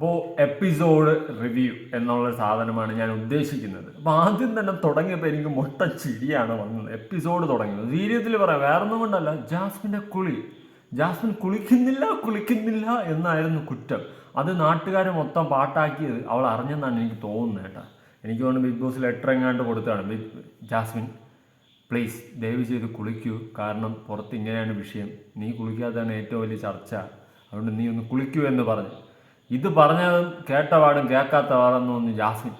അപ്പോൾ episode review എന്നുള്ള സാധനമാണ് ഞാൻ ഉദ്ദേശിക്കുന്നത്. അപ്പോൾ ആദ്യം തന്നെ തുടങ്ങിയപ്പോൾ എനിക്ക് മൊട്ട ചിരിയാണ് വന്നത്. എപ്പിസോഡ് തുടങ്ങിയത്. സീരിയത്തിൽ പറയാം വേറെ ഒന്നും കൊണ്ടല്ല ജാസ്മിന്റെ കുളി. ജാസ്മിൻ കുളിക്കുന്നില്ല കുളിക്കുന്നില്ല എന്നായിരുന്നു കുറ്റം. അത് നാട്ടുകാർ മൊത്തം പാട്ടാക്കിയത് അവൾ അറിഞ്ഞെന്നാണ് എനിക്ക് തോന്നുന്നത് കേട്ടോ. എനിക്ക് തോന്നുന്നു ബിഗ് ബോസ് ലെറ്റർ എങ്ങാണ്ട് കൊടുത്താണ് ബിഗ് ജാസ്മിൻ പ്ലീസ് ദയവ് ചെയ്ത് കുളിക്കൂ. കാരണം പുറത്ത് ഇങ്ങനെയാണ് വിഷയം. നീ കുളിക്കാത്തതാണ് ഏറ്റവും വലിയ ചർച്ച. അതുകൊണ്ട് നീ ഒന്ന് കുളിക്കൂ എന്ന് പറഞ്ഞു. ഇത് പറഞ്ഞതും കേട്ട പാടും കേൾക്കാത്ത പാടെന്ന് തോന്നി ജാസ്മിൻ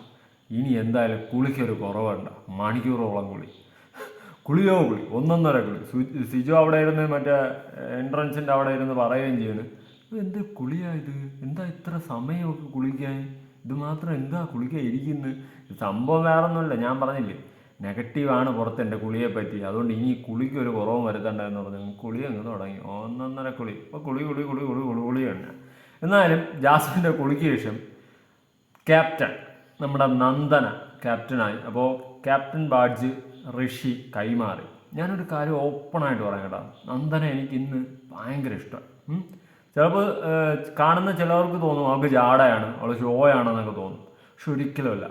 ഇനി എന്തായാലും കുളിക്കൊരു കുറവുണ്ട. മണിക്കൂറോളം കുളി. കുളിയോ കുളി? ഒന്നൊന്നര കുളി. സിജു അവിടെ ഇരുന്ന് മറ്റേ എൻട്രൻസിന്റെ അവിടെ ഇരുന്ന് പറയുകയും ചെയ്യുന്നു "ഇത് എന്ത് കുളിയാ ഇത്? എന്താ ഇത്ര സമയമൊക്കെ കുളിക്കാൻ? ഇത് മാത്രം എന്താ കുളിക്കാൻ ഇരിക്കുന്നത് സംഭവം വേറെ ഒന്നുമില്ല ഞാൻ പറഞ്ഞില്ലേ നെഗറ്റീവാണ് പുറത്ത് എന്റെ കുളിയെ പറ്റി. അതുകൊണ്ട് ഇനി കുളിക്ക് ഒരു കുറവും വരുത്തണ്ടെന്ന് പറഞ്ഞു കുളി അങ്ങ് തുടങ്ങി. ഒന്നൊന്നര കുളി. ഇപ്പോൾ കുളി കുളി കുളി കുളി കുളി കുളി തന്നെ എന്നാലും ജാസ്മിന്റെ കുളിക്ക് ശേഷം ക്യാപ്റ്റൻ നമ്മുടെ നന്ദന ക്യാപ്റ്റനായി. അപ്പോൾ ക്യാപ്റ്റൻ ബാഡ്ജ് ഋഷി കൈമാറി. ഞാനൊരു കാര്യം ഓപ്പണായിട്ട് പറയാം കേട്ടോ. നന്ദന എനിക്ക് ഇന്ന് ഭയങ്കര ഇഷ്ടമാണ് ചിലപ്പോൾ കാണുന്ന ചിലവർക്ക് തോന്നും അവൾക്ക് ജാടയാണ് അവൾ ഷോയാണെന്നൊക്കെ തോന്നും. പക്ഷെ ഒരിക്കലുമല്ല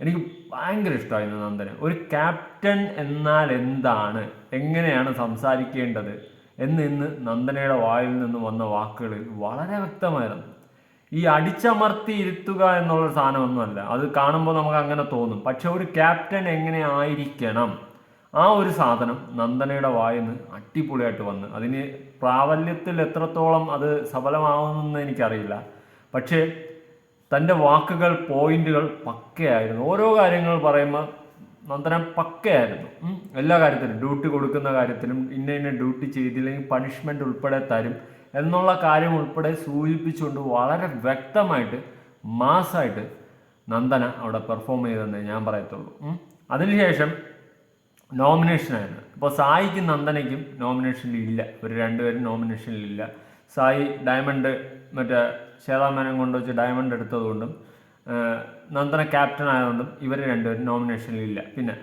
എനിക്ക് ഭയങ്കര ഇഷ്ടമായിരുന്നു നന്ദന. ഒരു ക്യാപ്റ്റൻ എന്നാൽ എന്താണ്? എങ്ങനെയാണ് സംസാരിക്കേണ്ടത്? എന്ന് ഇന്ന് നന്ദനയുടെ വായിൽ നിന്ന് വന്ന വാക്കുകളിൽ വളരെ വ്യക്തമായിരുന്നു. ഈ അടിച്ചമർത്തി ഇരുത്തുക എന്നുള്ള സാധനമൊന്നുമല്ല. അത് കാണുമ്പോൾ നമുക്ക് അങ്ങനെ തോന്നും. പക്ഷെ ഒരു ക്യാപ്റ്റൻ എങ്ങനെ ആയിരിക്കണം? ആ ഒരു സാധനം നന്ദനയുടെ വായിൽ നിന്ന് അടിപൊളിയായിട്ട് വന്ന്. അതിന് പ്രാബല്യത്തിൽ എത്രത്തോളം അത് സഫലമാവുമെന്ന് എനിക്കറിയില്ല. പക്ഷേ തന്റെ വാക്കുകൾ പോയിന്റുകൾ പക്കയായിരുന്നു. ഓരോ കാര്യങ്ങൾ പറയുമ്പോൾ നന്ദന പക്കയായിരുന്നു. എല്ലാ കാര്യത്തിലും ഡ്യൂട്ടി കൊടുക്കുന്ന കാര്യത്തിലും ഇന്ന ഇന്ന ഡ്യൂട്ടി ചെയ്തില്ലെങ്കിൽ പണിഷ്മെന്റ് ഉൾപ്പെടെ തരും എന്നുള്ള കാര്യം ഉൾപ്പെടെ സൂചിപ്പിച്ചുകൊണ്ട് വളരെ വ്യക്തമായിട്ട് മാസമായിട്ട് നന്ദന അവിടെ പെർഫോം ചെയ്തെന്ന് ഞാൻ പറയത്തുള്ളൂ. അതിനുശേഷം നോമിനേഷനായിരുന്നു ഇപ്പോൾ സായിക്കും നന്ദനയ്ക്കും നോമിനേഷനിൽ ഇല്ല. ഇവർ രണ്ടുപേരും നോമിനേഷനിൽ ഇല്ല. സായി ഡയമണ്ട് മറ്റേ ശേതാമേനം കൊണ്ടുവച്ച് ഡയമണ്ട് എടുത്തതുകൊണ്ടും നന്ദന ക്യാപ്റ്റൻ ആയതുകൊണ്ടും ഇവർ രണ്ടുപേരും നോമിനേഷനിൽ ഇല്ല പിന്നെ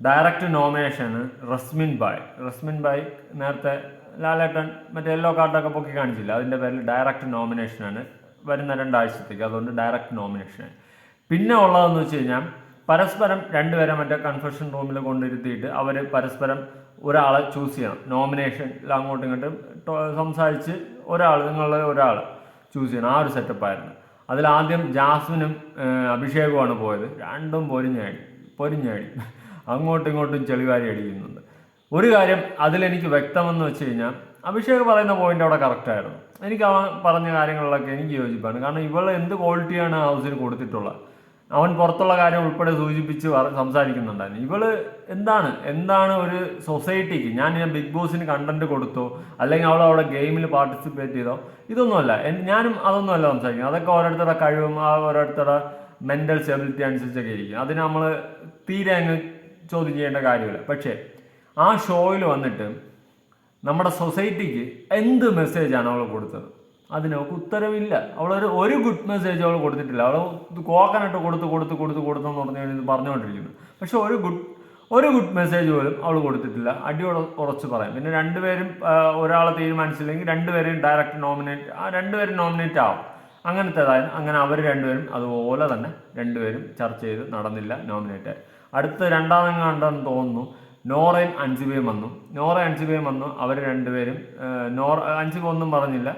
ഡയറക്റ്റ് നോമിനേഷനാണ് റസ്മിൻ ബായ്. റസ്മിൻ ബായ് നേരത്തെ ലാലേട്ടൻ മറ്റേ യെല്ലോ കാർഡൊക്കെ പൊക്കി കാണിച്ചില്ല. അതിന്റെ പേരിൽ ഡയറക്റ്റ് നോമിനേഷനാണ് വരുന്ന രണ്ടാഴ്ചത്തേക്ക്. അതുകൊണ്ട് ഡയറക്റ്റ് നോമിനേഷൻ പിന്നെ ഉള്ളതെന്ന് വെച്ച് കഴിഞ്ഞാൽ പരസ്പരം രണ്ടുപേരെ മറ്റേ കൺഫെഷൻ റൂമിൽ കൊണ്ടിരുത്തിയിട്ട് അവർ പരസ്പരം ഒരാളെ ചൂസ് ചെയ്യണം. നോമിനേഷൻ അങ്ങോട്ടും ഇങ്ങോട്ടും സംസാരിച്ച് ഒരാൾ നിങ്ങളുടെ ഒരാൾ ചൂസ് ചെയ്യണം. ആ ഒരു സെറ്റപ്പായിരുന്നു അതിലാദ്യം ജാസ്മിനും അഭിഷേകുമാണ് പോയത്. രണ്ടും പൊരിഞ്ഞാടി പൊരിഞ്ഞാടി അങ്ങോട്ടും ഇങ്ങോട്ടും ചെളിവാരി അടിക്കുന്നുണ്ട്. ഒരു കാര്യം അതിലെനിക്ക് വ്യക്തമെന്ന് വെച്ച് കഴിഞ്ഞാൽ അഭിഷേക് പറയുന്ന പോയിന്റ് അവിടെ കറക്റ്റായിരുന്നു എനിക്ക് അവൻ പറഞ്ഞ കാര്യങ്ങളിലൊക്കെ എനിക്ക് യോജിപ്പാണ്. കാരണം ഇവൾ എന്ത് ക്വാളിറ്റിയാണ് ഹൗസിന് കൊടുത്തിട്ടുള്ളത്? അവൻ പുറത്തുള്ള കാര്യം ഉൾപ്പെടെ സൂചിപ്പിച്ച് സംസാരിക്കുന്നുണ്ടായിരുന്നു. ഇവൾ എന്താണ്? എന്താണ് ഒരു സൊസൈറ്റിക്ക് ഞാൻ ബിഗ് ബോസിന് കണ്ടന്റ് കൊടുത്തോ? അല്ലെങ്കിൽ അവൾ അവിടെ ഗെയിമിൽ പാർട്ടിസിപ്പേറ്റ് ചെയ്തോ? ഇതൊന്നുമല്ല. ഞാനും അതൊന്നുമല്ല സംസാരിക്കുന്നത്. അതൊക്കെ ഓരോരുത്തരുടെ കഴിവും ആ ഓരോരുത്തരുടെ മെന്റൽ സ്റ്റെബിലിറ്റി അനുസരിച്ചൊക്കെ ഇരിക്കും. അതിന് നമ്മൾ തീരെ അങ്ങ് ചോദ്യം ചെയ്യേണ്ട കാര്യമില്ല. പക്ഷേ ആ ഷോയിൽ വന്നിട്ട് നമ്മുടെ സൊസൈറ്റിക്ക് എന്ത് മെസ്സേജാണ് അവൾ കൊടുത്തത്? അതിന് അവൾക്ക് ഉത്തരവില്ല. അവളൊരു ഒരു ഗുഡ് മെസ്സേജ് അവൾ കൊടുത്തിട്ടില്ല. അവൾ കോക്കനട്ട് കൊടുത്ത് കൊടുത്ത് കൊടുത്ത് കൊടുത്തെന്ന് പറഞ്ഞു കഴിഞ്ഞാൽ പറഞ്ഞുകൊണ്ടിരിക്കുന്നു. പക്ഷെ ഒരു ഗുഡ് ഒരു ഗുഡ് മെസ്സേജ് പോലും അവൾ കൊടുത്തിട്ടില്ല. അടിയോടെ കുറച്ച് പറയാം. പിന്നെ രണ്ടുപേരും ഒരാളെ തീരുമാനിച്ചില്ലെങ്കിൽ രണ്ടുപേരെയും ഡയറക്റ്റ് നോമിനേറ്റ് ആ രണ്ടുപേരും നോമിനേറ്റ് ആവും. അങ്ങനത്തേതായാലും അങ്ങനെ അവർ രണ്ടുപേരും അതുപോലെ തന്നെ രണ്ടുപേരും ചർച്ച ചെയ്ത് നടന്നില്ല നോമിനേറ്റ് അടുത്ത രണ്ടാമെങ്ങാണ്ടെന്ന് തോന്നുന്നു നോറയും അൻസിബയും വന്നു. നോറ അൻസിബയും വന്നു. അവർ രണ്ടുപേരും നോർ അൻസിബ ഒന്നും പറഞ്ഞില്ല.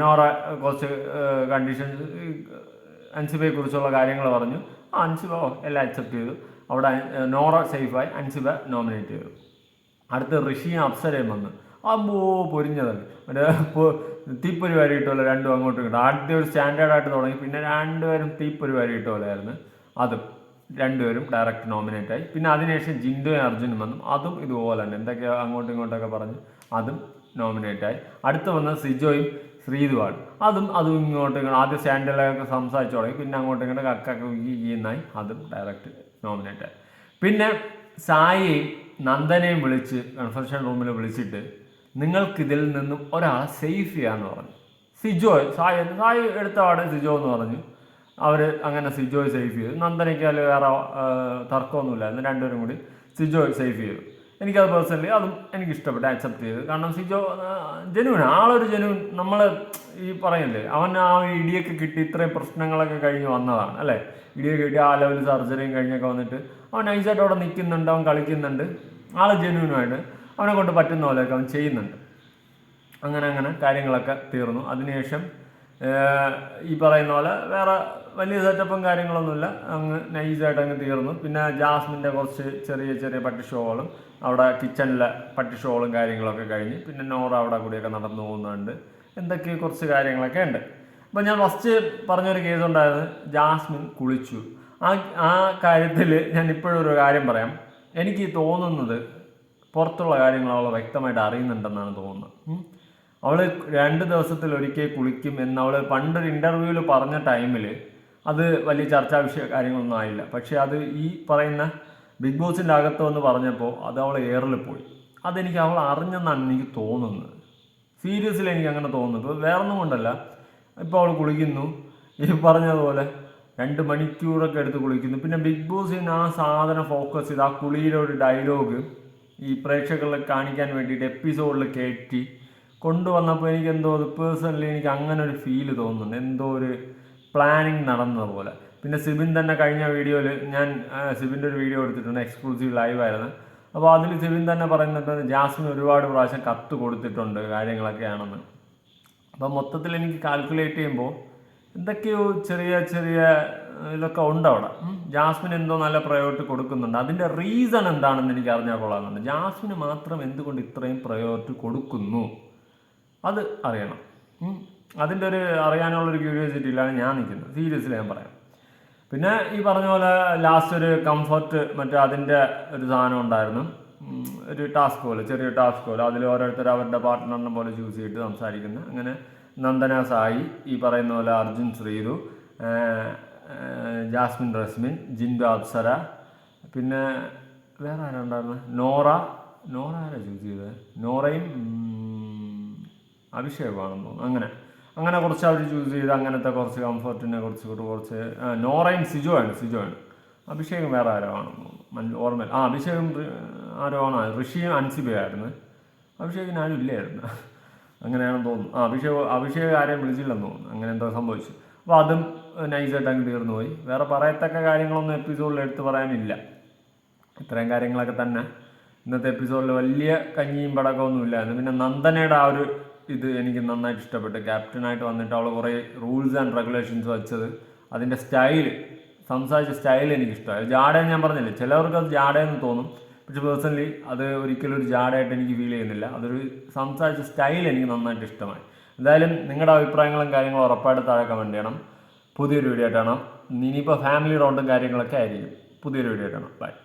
നോറ കുറച്ച് കണ്ടീഷൻസ് അൻസിബയെ കുറിച്ചുള്ള കാര്യങ്ങൾ പറഞ്ഞു. ആ അൻസിബ എല്ലാം അക്സെപ്റ്റ് ചെയ്തു. അവിടെ നോറ സേഫായി അൻസിബ നോമിനേറ്റ് ചെയ്തു. അടുത്ത ഋഷിയും അപ്സരയും വന്ന്. അമ്പോ പൊരിഞ്ഞതാണ് മറ്റേ തീപ്പൊരി വാരി ഇട്ടുമല്ലോ രണ്ടും അങ്ങോട്ടും ഇങ്ങോട്ടും. ആദ്യം ഒരു സ്റ്റാൻഡേർഡായിട്ട് തുടങ്ങി പിന്നെ രണ്ടുപേരും തീപ്പൊരി വാരി ഇട്ടുപോലെയായിരുന്നു അതും രണ്ടുപേരും ഡയറക്റ്റ് നോമിനേറ്റ് ആയി. പിന്നെ അതിനുശേഷം ജിൻഡോയും അർജുനും വന്നു. അതും ഇതുപോലെ തന്നെ. എന്തൊക്കെയോ അങ്ങോട്ടും ഇങ്ങോട്ടൊക്കെ പറഞ്ഞു അതും നോമിനേറ്റ് ആയി. അടുത്ത് വന്ന സിജോയും ശ്രീതുവാണ് അതും അതും ഇങ്ങോട്ട് ഇങ്ങനെ ആദ്യം സ്റ്റാൻഡിലൊക്കെ സംസാരിച്ചു തുടങ്ങി. പിന്നെ അങ്ങോട്ട് ഇങ്ങോട്ട് കക്കൊക്കെ ചെയ്യുന്നായി അതും ഡയറക്റ്റ് നോമിനേറ്റ് പിന്നെ സായിയും നന്ദനെയും വിളിച്ച് കൺഫെഷൻ റൂമിൽ വിളിച്ചിട്ട് നിങ്ങൾക്കിതിൽ നിന്നും ഒരാളെ സേഫ് ചെയ്യാന്ന് പറഞ്ഞു. സിജോ സായി സായി എടുത്ത പാടെ സിജോ എന്ന് പറഞ്ഞു. അവർ അങ്ങനെ സിജോയ് സേഫ് ചെയ്തു. നന്ദനയ്ക്ക് അതിൽ വേറെ തർക്കമൊന്നുമില്ലായിരുന്നു. രണ്ടുപേരും കൂടി സിജോയ് സേഫ് ചെയ്തു. എനിക്കത് പേഴ്സണലി അതും എനിക്ക് ഇഷ്ടപ്പെട്ടു ആക്സെപ്റ്റ് ചെയ്ത്. കാരണം സിജോ ജനുവിൻ ആളൊരു ജനുവിൻ നമ്മൾ ഈ പറയില്ലേ അവൻ ആ ഇടിയൊക്കെ കിട്ടി ഇത്രയും പ്രശ്നങ്ങളൊക്കെ കഴിഞ്ഞ് വന്നതാണ് അല്ലേ? ഇടിയൊക്കെ കിട്ടി ആ ലെവൽ സർജറിയും കഴിഞ്ഞൊക്കെ വന്നിട്ട് അവൻ നൈസായിട്ട് അവിടെ നിൽക്കുന്നുണ്ട് അവൻ കളിക്കുന്നുണ്ട്. ആൾ ജനുവിനുമായിട്ട് അവനെ കൊണ്ട് പറ്റുന്ന പോലെയൊക്കെ അവൻ ചെയ്യുന്നുണ്ട്. അങ്ങനെ അങ്ങനെ കാര്യങ്ങളൊക്കെ തീർന്നു. അതിനുശേഷം ഈ പറയുന്ന പോലെ വേറെ വലിയ സെറ്റപ്പും കാര്യങ്ങളൊന്നുമില്ല. അങ്ങ് നൈസായിട്ട് അങ്ങ് തീർന്നു. പിന്നെ ജാസ്മിന്റെ കുറച്ച് ചെറിയ ചെറിയ പട്ടി ഷോകളും അവിടെ കിച്ചണിലെ പട്ടി ഷോകളും കാര്യങ്ങളൊക്കെ കഴിഞ്ഞ് പിന്നെ നോറ അവിടെ കൂടിയൊക്കെ നടന്നു പോകുന്നുണ്ട്. എന്തൊക്കെ കുറച്ച് കാര്യങ്ങളൊക്കെ ഉണ്ട്. അപ്പം ഞാൻ ഫസ്റ്റ് പറഞ്ഞൊരു കേസ് ഉണ്ടായിരുന്നു. ജാസ്മിൻ കുളിച്ചു. ആ ആ കാര്യത്തിൽ ഞാൻ ഇപ്പോഴൊരു കാര്യം പറയാം. എനിക്ക് തോന്നുന്നത് പുറത്തുള്ള കാര്യങ്ങൾ അവൾ വ്യക്തമായിട്ട് അറിയുന്നുണ്ടെന്നാണ് തോന്നുന്നത്. അവൾ രണ്ട് ദിവസത്തിൽ ഒരിക്കൽ കുളിക്കും എന്ന് അവൾ പണ്ടൊരു ഇന്റർവ്യൂവിൽ പറഞ്ഞ ടൈമിൽ അത് വലിയ ചർച്ചാ വിഷയ കാര്യങ്ങളൊന്നും ആയില്ല. പക്ഷേ അത് ഈ പറയുന്ന ബിഗ് ബോസിന്റെ അകത്തോ എന്ന് പറഞ്ഞപ്പോൾ അത് അവൾ എയറിൽ പോയി. അതെനിക്ക് അവൾ അറിഞ്ഞെന്നാണ് എനിക്ക് തോന്നുന്നത്. സീരിയസ്ലി എനിക്ക് അങ്ങനെ തോന്നുന്നു. ഇപ്പോൾ വേറൊന്നും കൊണ്ടല്ല. ഇപ്പോൾ അവൾ കുളിക്കുന്നു. ഈ പറഞ്ഞതുപോലെ രണ്ട് മണിക്കൂറൊക്കെ എടുത്ത് കുളിക്കുന്നു. പിന്നെ ബിഗ് ബോസിന് ആ സാധനം ഫോക്കസ് ചെയ്ത് ആ കുളിയിലെ ഒരു ഡയലോഗ് ഈ പ്രേക്ഷകരിൽ കാണിക്കാൻ വേണ്ടിയിട്ട് എപ്പിസോഡിൽ കയറ്റി കൊണ്ടുവന്നപ്പോൾ എനിക്ക് എന്തോ അത് പേഴ്സണലി എനിക്ക് അങ്ങനെ ഒരു ഫീൽ തോന്നുന്നുണ്ട്. എന്തോ ഒരു പ്ലാനിങ് നടന്നത് പോലെ. പിന്നെ സിബിൻ തന്നെ കഴിഞ്ഞ വീഡിയോയിൽ ഞാൻ സിബിന്റെ ഒരു വീഡിയോ എടുത്തിട്ടുണ്ട് എക്സ്ക്ലൂസീവ് ലൈവ് ആയിരുന്നു. അപ്പോൾ അതിൽ സിബിൻ തന്നെ പറയുന്നുണ്ട് ജാസ്മിൻ ഒരുപാട് പ്രാവശ്യം കത്ത് കൊടുത്തിട്ടുണ്ട് കാര്യങ്ങളൊക്കെയാണെന്ന്. അപ്പോൾ മൊത്തത്തിൽ എനിക്ക് കാൽക്കുലേറ്റ് ചെയ്യുമ്പോൾ എന്തൊക്കെയോ ചെറിയ ചെറിയ ഇതൊക്കെ ഉണ്ട് അവിടെ. ജാസ്മിൻ എന്തോ നല്ല പ്രയോറിറ്റി കൊടുക്കുന്നുണ്ട്. അതിന്റെ റീസൺ എന്താണെന്ന് എനിക്ക് അറിഞ്ഞാൽ കൊള്ളാമെന്നുണ്ട്. ജാസ്മിന് മാത്രം എന്തുകൊണ്ട് ഇത്രയും പ്രയോറിറ്റി കൊടുക്കുന്നു? അത് അറിയണം. അതിന്റെ ഒരു അറിയാനുള്ളൊരു ക്യൂരിയോസിറ്റിയിലാണ് ഞാൻ നിൽക്കുന്നത്. സീരിയസ്ലി ഞാൻ പറയാം. പിന്നെ ഈ പറഞ്ഞ പോലെ ലാസ്റ്റ് ഒരു കംഫർട്ട് മറ്റേ അതിന്റെ ഒരു സാധനം ഉണ്ടായിരുന്നു. ഒരു ടാസ്ക് പോലെ ചെറിയ ടാസ്ക് പോലെ. അതിൽ ഓരോരുത്തർ അവരുടെ പാർട്ട്ണറിനെ പോലെ ചൂസ് ചെയ്തിട്ട് സംസാരിക്കുന്നു. അങ്ങനെ നന്ദന സായി ഈ പറയുന്ന പോലെ അർജുൻ ആ, ജാസ്മിൻ റസ്മിൻ ജിൻഡു അപ്സര പിന്നെ വേറെ ആരുണ്ടായിരുന്നു നോറ നോറ ആരാ ചൂസ് ചെയ്തത്? നോറയും അഭിഷേകമാണെന്ന് തോന്നുന്നു. അങ്ങനെ. അങ്ങനെ കുറച്ച് അവർ ചൂസ് ചെയ്ത് അങ്ങനത്തെ കുറച്ച് കംഫർട്ടിനെ കുറച്ച് കുറച്ച് നോറയും സിജോ ആണ് സിജോ ആണ് അഭിഷേകം വേറെ ആരോ ആണ്. മൻ- ആ അഭിഷേകം ആരോ ആണ്. ഋഷിയും അൻസിബയായിരുന്നു. അഭിഷേകിന് ആരും ഇല്ലായിരുന്നു. അങ്ങനെയാണെന്ന് തോന്നുന്നു. ആ അഭിഷേക് അഭിഷേക് ആരെയും വിളിച്ചില്ലെന്ന് തോന്നുന്നു. അങ്ങനെ എന്തോ സംഭവിച്ചു. അപ്പോൾ അതും നൈസായിട്ട് അങ്ങ് തീർന്നു പോയി. വേറെ പറയത്തക്ക കാര്യങ്ങളൊന്നും എപ്പിസോഡിൽ എടുത്ത് പറയാനില്ല. ഇത്രയും കാര്യങ്ങളൊക്കെ തന്നെ. ഇന്നത്തെ എപ്പിസോഡിൽ വലിയ കഞ്ഞിയും പടക്കമൊന്നും ഇല്ലായിരുന്നു പിന്നെ നന്ദനയുടെ ആ ഒരു ഇത് എനിക്ക് നന്നായിട്ട് ഇഷ്ടപ്പെട്ടു. ക്യാപ്റ്റനായിട്ട് വന്നിട്ട് അവൾ കുറേ റൂൾസ് ആൻഡ് റെഗുലേഷൻസ് വെച്ചത്. അതിന്റെ സ്റ്റൈൽ സംസാരിച്ച സ്റ്റൈൽ എനിക്ക് ഇഷ്ടമായി ജാടയെന്ന് ഞാൻ പറഞ്ഞില്ലേ ചിലവർക്ക് അത് എന്ന് തോന്നും. പക്ഷെ പേഴ്സണലി അത് ഒരിക്കലും ഒരു ജാഡയായിട്ട് എനിക്ക് ഫീൽ ചെയ്യുന്നില്ല. അതൊരു സംസാരിച്ച സ്റ്റൈൽ എനിക്ക് നന്നായിട്ട് ഇഷ്ടമായി. എന്തായാലും നിങ്ങളുടെ അഭിപ്രായങ്ങളും കാര്യങ്ങളും ഉറപ്പായിട്ട് താഴെ കമന്റ് ചെയ്യണം. പുതിയൊരു വീഡിയോ ആയിട്ടാണ് ഇനിയിപ്പോൾ ഫാമിലി റൗണ്ടും കാര്യങ്ങളൊക്കെ ആയിരിക്കും. പുതിയൊരു വീഡിയോ ആയിട്ടാണ് ബൈ.